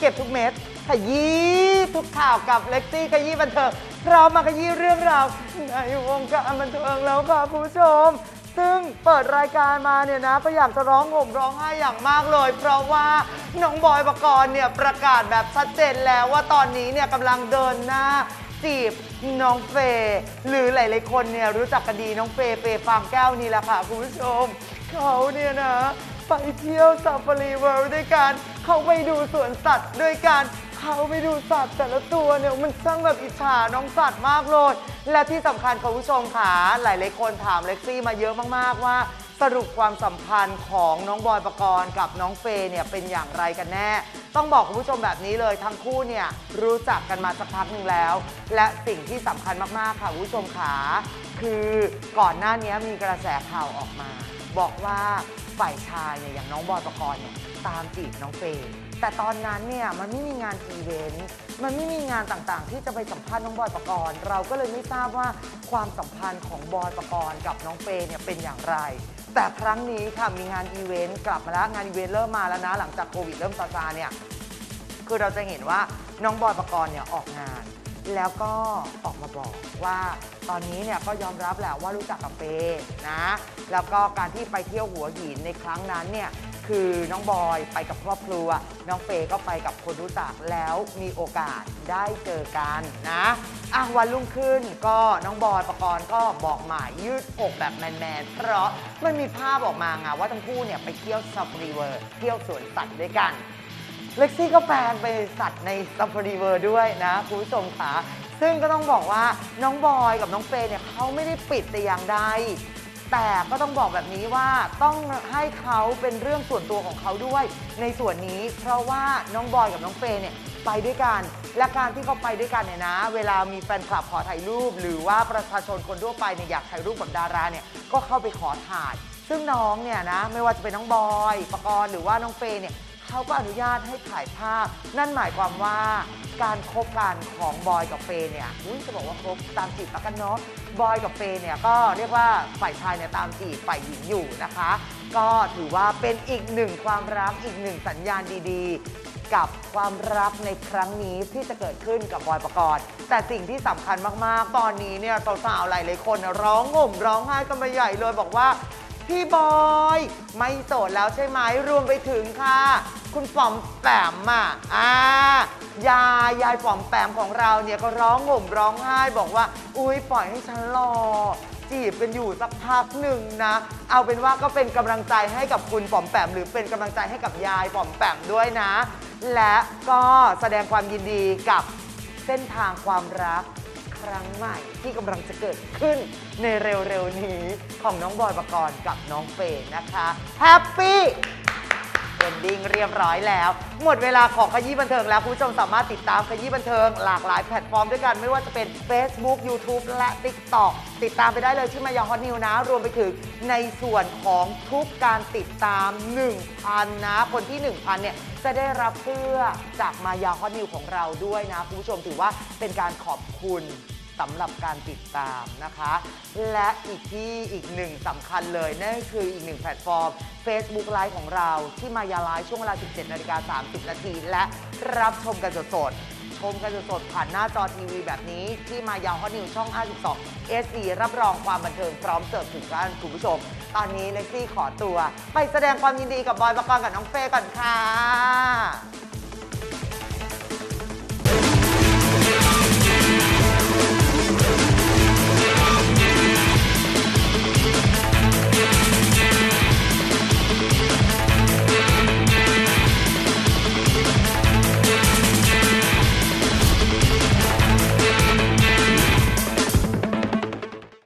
เก็บทุกเม็ดขยี้ทุกข่าวกับเล็กซี่ขยี้บันเทิงพร้อมมาขยี้เรื่องราวในวงการบันเทิงแล้วค่ะคุณผู้ชม ซึ่งเปิดรายการมาเนี่ยนะก็อยากจะร้องห่มร้องไห้อย่างมากเลย เพราะว่าน้องบอยปกรณ์เนี่ยประกาศแบบชัดเจนแล้วว่าตอนนี้เนี่ยกำลังเดินหน้าจีบน้องเฟย์หรือหลาย ๆ คนเนี่ยรู้จักกันดีน้องเฟย์เฟย์ฟางแก้วนี่แหละค่ะคุณผู้ชม เขาเนี่ยนะ ไปเที่ยวซาฟารีเวิลด์ด้วยกัน เขาไปดูสวนสัตว์ด้วยกันเขาไปดูสัตว์แต่ละตัวเนี่ยมันช่างแบบอิจฉาน้องสัตว์มากเลย และที่สำคัญคุณผู้ชมค่ะหลายๆคนถามเล็กซี่มาเยอะมากๆว่า สรุปความสัมพันธ์ของน้องบอยประกรณ์กับน้องเฟย์เนี่ยเป็นอย่างไรกันแน่ ต้องบอกคุณผู้ชมแบบนี้เลยทั้งคู่เนี่ยรู้จักกันมาสักพักหนึ่งแล้ว และสิ่งที่สำคัญมากๆค่ะคุณผู้ชมขาคือก่อนหน้านี้มีกระแสข่าวออกมา บอกว่า ฝ่ายชายเนี่ยอย่างน้องบอยปกรณ์เนี่ยตามจีบน้องเฟย์แต่ตอนนั้นเนี่ยมันไม่มีงานอีเวนต์มันไม่มีงานต่างๆ ที่จะไปสัมภาษณ์น้องบอยปกรณ์เราก็เลยไม่ทราบว่าความสัมพันธ์ของบอยปกรณ์กับน้องเฟย์เนี่ยเป็นอย่างไร แต่ครั้งนี้ค่ะมีงานอีเวนต์กลับมาแล้วงานอีเวนต์เริ่มมาแล้วนะหลังจากโควิดเริ่มซาซาเนี่ยคือเราจะเห็นว่าน้องบอยปกรณ์เนี่ยออกงาน แล้วก็ออกมาบอกว่า ตอนนี้เนี่ยก็ยอมรับแหละว่ารู้จักกับเฟย์นะ แล้วก็การที่ไปเที่ยวหัวหินในครั้งนั้นเนี่ยคือน้องบอยไปกับครอบครัว น้องเฟย์ก็ไปกับคนรู้จักแล้วมีโอกาสได้เจอกันนะอะวันรุ่งขึ้นก็น้องบอยประกรณ์ก็บอกหมายยืดอกแบบแมนๆ เพราะมันมีภาพออกมาไงว่าทั้งคู่เนี่ยไปเที่ยวซัฟรีเวิร์เที่ยวสวนสัตว์ด้วยกันเล็กซี่ก็แปลงไปสัตว์ในซัฟ f ารีเวอร์ด้วยนะคุณผู้ชมค่ะ ซึ่งก็ต้องบอกว่าน้องบอยกับน้องเฟย์เนี่ยเขาไม่ได้ปิดแต่อย่างใด แต่ก็ต้องบอกแบบนี้ว่าต้องให้เขาเป็นเรื่องส่วนตัวของเขาด้วย ในส่วนนี้ เพราะว่าน้องบอยกับน้องเฟย์เนี่ยไปด้วยกัน และการที่เขาไปด้วยกันเนี่ยนะ เวลามีแฟนคลับขอถ่ายรูป หรือว่าประชาชนคนทั่วไปเนี่ยอยากถ่ายรูปกับดาราเนี่ยก็เข้าไปขอถ่าย ซึ่งน้องเนี่ยนะไม่ว่าจะเป็นน้องบอยปกรณ์หรือว่าน้องเฟย์เนี่ย เขาก็อนุญาตให้ถ่ายภาพ นั่นหมายความว่าการคบกันของบอยกับเฟย์เนี่ยอุ๊ยจะบอกว่าคบตามจีบกันเนาะบอยกับเฟย์เนี่ยก็เรียกว่าฝ่ายชายเนี่ยตามจีบฝ่ายหญิงอยู่นะคะ ก็ถือว่าเป็นอีกหนึ่งความรักอีกหนึ่งสัญญาณดีๆ กับความรักในครั้งนี้ที่จะเกิดขึ้นกับบอยประกรณ์แต่สิ่งที่สำคัญมากๆ ตอนนี้เนี่ยสาวๆหลายๆคนร้องห่มร้องไห้กันมาใหญ่เลยบอกว่า พี่บอย ไม่โสดแล้วใช่ไหมรวมไปถึงค่ะ คุณป๋อมแปมอะอ่ายายยายป๋อมแปมของเราเนี่ยก็ร้องห่มร้องไห้บอกว่า อุ้ยปล่อยให้ฉันรอ จีบกันอยู่สักพักหนึ่งนะ เอาเป็นว่าก็เป็นกำลังใจให้กับคุณป๋อมแปม หรือเป็นกำลังใจให้กับยายป๋อมแปมด้วยนะ และก็แสดงความยินดีกับเส้นทางความรัก ครั้งใหม่ที่กำลังจะเกิดขึ้นในเร็วๆนี้ของน้องบอยปกรณ์กับน้องเฟย์นะคะแฮปปี้ นดิ้งเรียบร้อยแล้ว หมดเวลาของขยี้บันเทิงแล้วคุณผู้ชมสามารถติดตามขยี้บันเทิงหลากหลายแพลตฟอร์มด้วยกัน ไม่ว่าจะเป็น Facebook YouTube และ TikTok ติดตามไปได้เลยที่มายาฮอตนิวนะ รวมไปถึงในส่วนของทุกการติดตาม 1,000 นะ คนที่ 1,000 เนี่ยจะได้รับเสื้อจากมายาฮอตนิวของเราด้วยนะคุณผู้ชมถือว่าเป็นการขอบคุณ สำหรับการติดตามนะคะ และอีกที่อีกหนึ่งสำคัญเลยนั่นคืออีกหนึ่งแพลตฟอร์ม Facebook Live ของเราที่มายาไลฟ์ช่วงเวลา 17นาฬิกา30 นาทีและรับชมกันสดๆชมกันสดๆผ่านหน้าจอทีวีแบบนี้ ที่มายาฮอตนิวช่อง 52 SE รับรองความบันเทิงพร้อมเสิร์ฟถึงบ้านคุณผู้ชม ตอนนี้เล็กซี่ขอตัว ไปแสดงความยินดีกับบอยประกรณ์กับน้องเฟย์ก่อนค่ะ